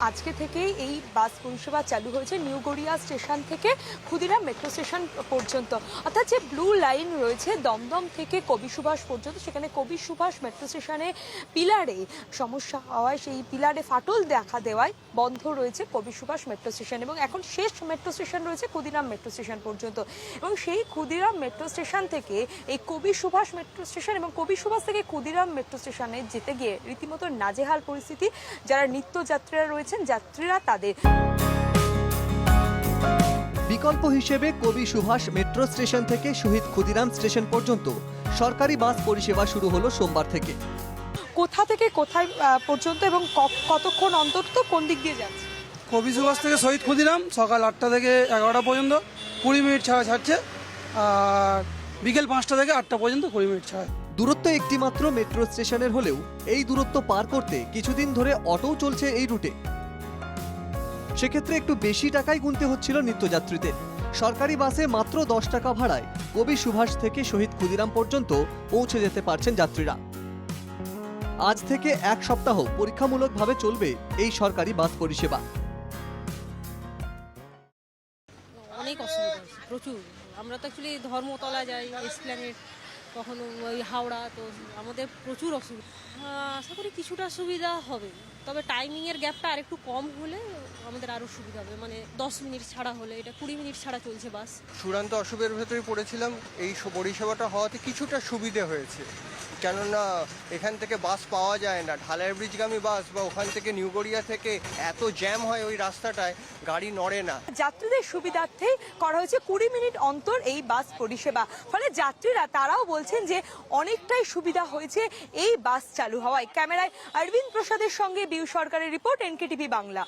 আজকে থেকেই এই বাস পরিষেবা চালু হয়েছে নিউ গড়িয়া স্টেশন থেকে ক্ষুদিরাম মেট্রো স্টেশন পর্যন্ত। অর্থাৎ যে ব্লু লাইন রয়েছে দমদম থেকে কবি সুভাষ পর্যন্ত, সেখানে কবি সুভাষ মেট্রো স্টেশনে পিলারে সমস্যা হওয়ায় সেই পিলারে ফাটল দেখা দেওয়ায় বন্ধ রয়েছে কবি সুভাষ মেট্রো স্টেশন এবং এখন শেষ মেট্রো স্টেশন রয়েছে ক্ষুদিরাম মেট্রো স্টেশন পর্যন্ত। এবং সেই ক্ষুদিরাম মেট্রো স্টেশন থেকে এই কবি সুভাষ মেট্রো স্টেশন এবং কবি সুভাষ থেকে ক্ষুদিরাম মেট্রো স্টেশনে যেতে গিয়ে রীতিমতো নাজেহাল পরিস্থিতি। যারা নিত্যযাত্রীরা রয়েছেন যাত্রীরা তাদের। বিকল্প হিসেবে কবি সুভাষ মেট্রো স্টেশন থেকে শহীদ ক্ষুদিরাম স্টেশন পর্যন্ত সরকারি বাস পরিষেবা শুরু হলো সোমবার থেকে। কোথা থেকে কোথায় পর্যন্ত এবং কতক্ষণ অন্তত কোন দিক দিয়ে যাচ্ছে? কবি সুভাষ থেকে শহীদ ক্ষুদিরাম সকাল আটটা থেকে এগারোটা পর্যন্ত কুড়ি মিনিট ছাড়া ছাড়ছে আর বিকেল পাঁচটা থেকে আটটা পর্যন্ত কুড়ি মিনিট ছাড়া। দূরত্ব একটি মাত্র মেট্রো স্টেশনের হলেও এই দূরত্ব পার করতে কিছুদিন ধরে অটোও চলছে এই রুটে। সেক্ষেত্রে একটু বেশি টাকাই গুনতে হচ্ছিল নিত্যযাত্রীদের সরকারি বাসে মাত্র দশ টাকা ভাড়ায় কবি সুভাষ থেকে শহীদ ক্ষুদিরাম পর্যন্ত পৌঁছে যেতে পারছেন যাত্রীরা। আজ থেকে এক সপ্তাহ পরীক্ষামূলকভাবে চলবে এই সরকারি বাস পরিষেবা। অনেক অসুবিধা প্রচুর। আমরা তো অ্যাকচুয়ালি ধর্মতলা যাই এসপ্ল্যানেট কখনো ওই হাওড়া, তো আমাদের প্রচুর অসুবিধা। আশা করি কিছুটা সুবিধা হবে। তবে টাইমিংয়ের গ্যাপটা আরেকটু কম হলে আমাদের আরও সুবিধা হবে। মানে দশ মিনিট ছাড়া হলে, এটা কুড়ি মিনিট ছাড়া চলছে বাস চূড়ান্ত অসুবিধার ভেতরে পড়েছিলাম। এই পরিষেবাটা হওয়াতে কিছুটা সুবিধে হয়েছে। কেননা এখান থেকে বাস পাওয়া যায় না। ঢালাই ব্রিজগামী বাস বা ওখান থেকে নিউ গড়িয়া থেকে এত জ্যাম হয় ওই রাস্তাটায়, গাড়ি নড়ে না। যাত্রীদের সুবিধার্থেই করা হয়েছে কুড়ি মিনিট অন্তর এই বাস পরিষেবা। ফলে যাত্রীরা তারাও বলছেন যে অনেকটাই সুবিধা হয়েছে এই বাস চালু হওয়ায়। ক্যামেরায় অরবিন্দ প্রসাদের সঙ্গে বিউ সরকারের রিপোর্ট, এনকেটিভি বাংলা।